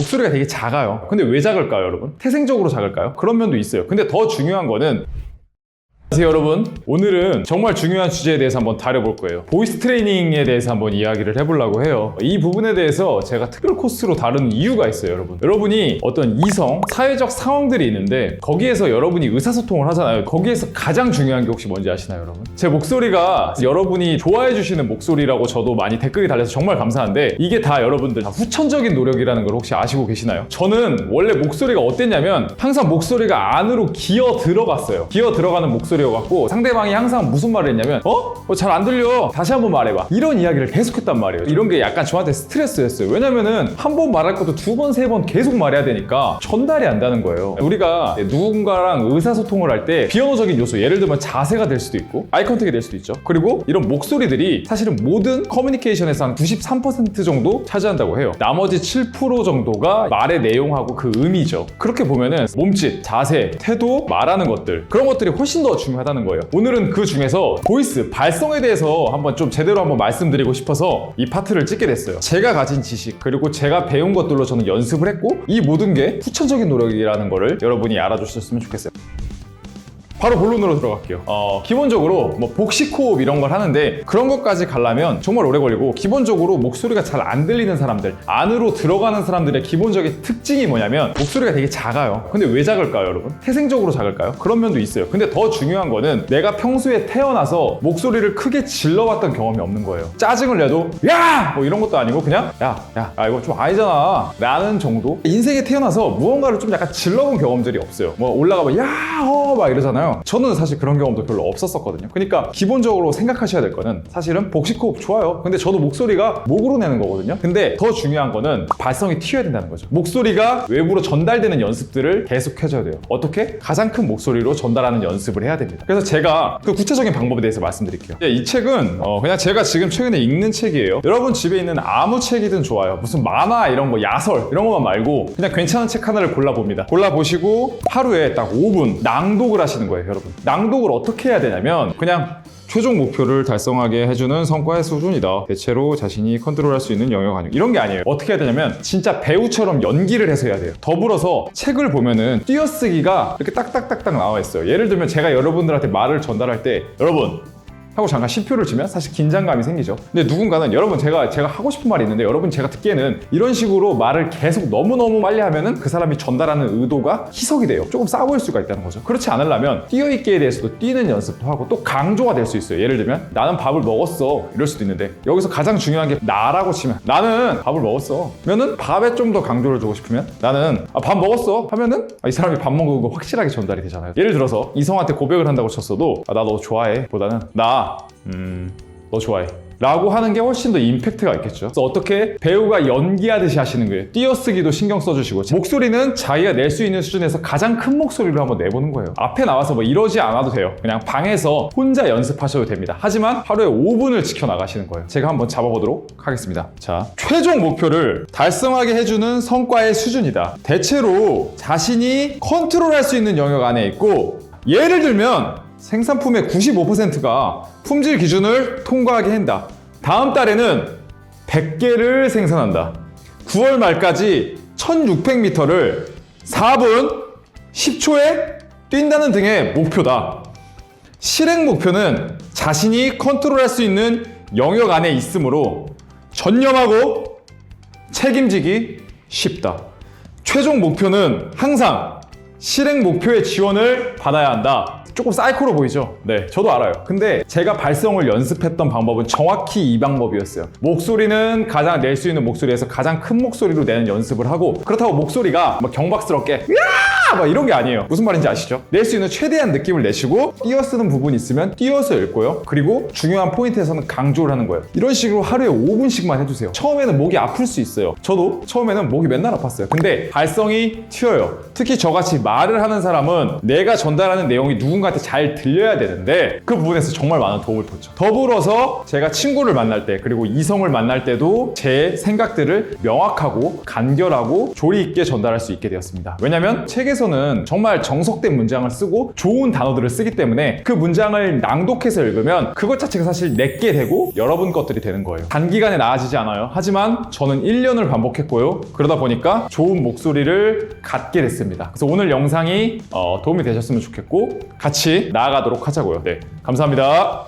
목소리가 되게 작아요. 근데 왜 작을까요, 여러분? 태생적으로 작을까요? 그런 면도 있어요. 근데 더 중요한 거는 안녕하세요 여러분. 오늘은 정말 중요한 주제에 대해서 한번 다뤄볼 거예요. 보이스 트레이닝에 대해서 한번 이야기를 해보려고 해요. 이 부분에 대해서 제가 특별 코스로 다루는 이유가 있어요 여러분. 여러분이 어떤 이성 사회적 상황들이 있는데 거기에서 여러분이 의사소통을 하잖아요. 거기에서 가장 중요한 게 혹시 뭔지 아시나요 여러분? 제 목소리가 여러분이 좋아해 주시는 목소리라고 저도 많이 댓글이 달려서 정말 감사한데 이게 다 여러분들 다 후천적인 노력이라는 걸 혹시 아시고 계시나요? 저는 원래 목소리가 어땠냐면 항상 목소리가 안으로 기어 들어갔어요. 기어 들어가는 목소리 여갖고 상대방이 항상 무슨 말을 했냐면 어? 잘 안 들려. 다시 한번 말해봐. 이런 이야기를 계속했단 말이에요. 이런 게 약간 저한테 스트레스였어요. 왜냐면은 한 번 말할 것도 두 번 세 번 계속 말해야 되니까 전달이 안 되는 거예요. 우리가 누군가랑 의사소통을 할 때 비언어적인 요소 예를 들면 자세가 될 수도 있고 아이 컨택이 될 수도 있죠. 그리고 이런 목소리들이 사실은 모든 커뮤니케이션에서 한 93% 정도 차지한다고 해요. 나머지 7% 정도가 말의 내용하고 그 의미죠. 그렇게 보면은 몸짓, 자세, 태도, 말하는 것들 그런 것들이 훨씬 더 중요 하다는 거예요. 오늘은 그 중에서 보이스, 발성에 대해서 한번 좀 제대로 한번 말씀드리고 싶어서 이 파트를 찍게 됐어요. 제가 가진 지식 그리고 제가 배운 것들로 저는 연습을 했고 이 모든 게 후천적인 노력이라는 거를 여러분이 알아주셨으면 좋겠어요 바로 본론으로 들어갈게요. 어, 기본적으로 뭐 복식 호흡 이런 걸 하는데 그런 것까지 가려면 정말 오래 걸리고 기본적으로 목소리가 잘 안 들리는 사람들 안으로 들어가는 사람들의 기본적인 특징이 뭐냐면 목소리가 되게 작아요. 근데 왜 작을까요, 여러분? 태생적으로 작을까요? 그런 면도 있어요. 근데 더 중요한 거는 내가 평소에 태어나서 목소리를 크게 질러봤던 경험이 없는 거예요. 짜증을 내도 야! 뭐 이런 것도 아니고 그냥 야, 야, 야 이거 좀 아니잖아. 라는 정도? 인생에 태어나서 무언가를 좀 약간 질러본 경험들이 없어요. 뭐 올라가면 야, 어, 막 이러잖아요. 저는 사실 그런 경험도 별로 없었었거든요. 그러니까 기본적으로 생각하셔야 될 거는 사실은 복식 호흡 좋아요. 근데 저도 목소리가 목으로 내는 거거든요. 근데 더 중요한 거는 발성이 튀어야 된다는 거죠. 목소리가 외부로 전달되는 연습들을 계속 해줘야 돼요. 어떻게? 가장 큰 목소리로 전달하는 연습을 해야 됩니다. 그래서 제가 그 구체적인 방법에 대해서 말씀드릴게요. 예, 이 책은 어, 그냥 제가 지금 최근에 읽는 책이에요. 여러분 집에 있는 아무 책이든 좋아요. 무슨 만화 이런 거, 야설 이런 것만 말고 그냥 괜찮은 책 하나를 골라봅니다. 골라보시고 하루에 딱 5분 낭독을 하시는 거예요, 여러분. 낭독을 어떻게 해야 되냐면 그냥 최종 목표를 달성하게 해주는 성과의 수준이다. 대체로 자신이 컨트롤할 수 있는 영역 아니고 이런 게 아니에요. 어떻게 해야 되냐면 진짜 배우처럼 연기를 해서 해야 돼요. 더불어서 책을 보면은 띄어쓰기가 이렇게 딱딱딱딱 나와 있어요. 예를 들면 제가 여러분들한테 말을 전달할 때 여러분 하고 잠깐 시표를 치면 사실 긴장감이 생기죠. 근데 누군가는 여러분 제가 제가 하고 싶은 말이 있는데 여러분 제가 듣기에는 이런 식으로 말을 계속 너무너무 빨리 하면은 그 사람이 전달하는 의도가 희석이 돼요. 조금 싸 보일 수가 있다는 거죠. 그렇지 않으려면 뛰어있기에 대해서도 뛰는 연습도 하고 또 강조가 될 수 있어요. 예를 들면 나는 밥을 먹었어 이럴 수도 있는데 여기서 가장 중요한 게 나라고 치면 나는 밥을 먹었어. 그러면은 밥에 좀 더 강조를 주고 싶으면 나는 아, 밥 먹었어 하면은 아, 이 사람이 밥 먹은 거 확실하게 전달이 되잖아요. 예를 들어서 이성한테 고백을 한다고 쳤어도 아, 나 너 좋아해 보다는 나 음, 너 좋아해. 라고 하는 게 훨씬 더 임팩트가 있겠죠. 그래서 어떻게 배우가 연기하듯이 하시는 거예요. 띄어쓰기도 신경 써주시고 목소리는 자기가 낼 수 있는 수준에서 가장 큰 목소리로 한번 내보는 거예요. 앞에 나와서 뭐 이러지 않아도 돼요. 그냥 방에서 혼자 연습하셔도 됩니다. 하지만 하루에 5분을 지켜나가시는 거예요. 제가 한번 잡아보도록 하겠습니다. 자, 최종 목표를 달성하게 해주는 성과의 수준이다. 대체로 자신이 컨트롤할 수 있는 영역 안에 있고 예를 들면 생산품의 95%가 품질 기준을 통과하게 한다. 다음 달에는 100개를 생산한다. 9월 말까지 1600m를 4분 10초에 뛴다는 등의 목표다. 실행 목표는 자신이 컨트롤할 수 있는 영역 안에 있으므로 전념하고 책임지기 쉽다. 최종 목표는 항상 실행 목표의 지원을 받아야 한다. 조금 사이코로 보이죠? 네, 저도 알아요. 근데 제가 발성을 연습했던 방법은 정확히 이 방법이었어요. 목소리는 가장 낼 수 있는 목소리에서 가장 큰 목소리로 내는 연습을 하고 그렇다고 목소리가 막 경박스럽게 야! 막 이런 게 아니에요. 무슨 말인지 아시죠? 낼 수 있는 최대한 느낌을 내시고 띄어쓰는 부분이 있으면 띄어서 읽고요. 그리고 중요한 포인트에서는 강조를 하는 거예요. 이런 식으로 하루에 5분씩만 해주세요. 처음에는 목이 아플 수 있어요. 저도 처음에는 목이 맨날 아팠어요. 근데 발성이 튀어요. 특히 저같이 말을 하는 사람은 내가 전달하는 내용이 누군가한테 잘 들려야 되는데 그 부분에서 정말 많은 도움을 줬죠. 더불어서 제가 친구를 만날 때 그리고 이성을 만날 때도 제 생각들을 명확하고 간결하고 조리 있게 전달할 수 있게 되었습니다. 왜냐면 책에서 책에서는 정말 정석된 문장을 쓰고 좋은 단어들을 쓰기 때문에 그 문장을 낭독해서 읽으면 그것 자체가 사실 내게 되고 여러분 것들이 되는 거예요. 단기간에 나아지지 않아요. 하지만 저는 1년을 반복했고요. 그러다 보니까 좋은 목소리를 갖게 됐습니다. 그래서 오늘 영상이 어, 도움이 되셨으면 좋겠고 같이 나아가도록 하자고요. 네, 감사합니다.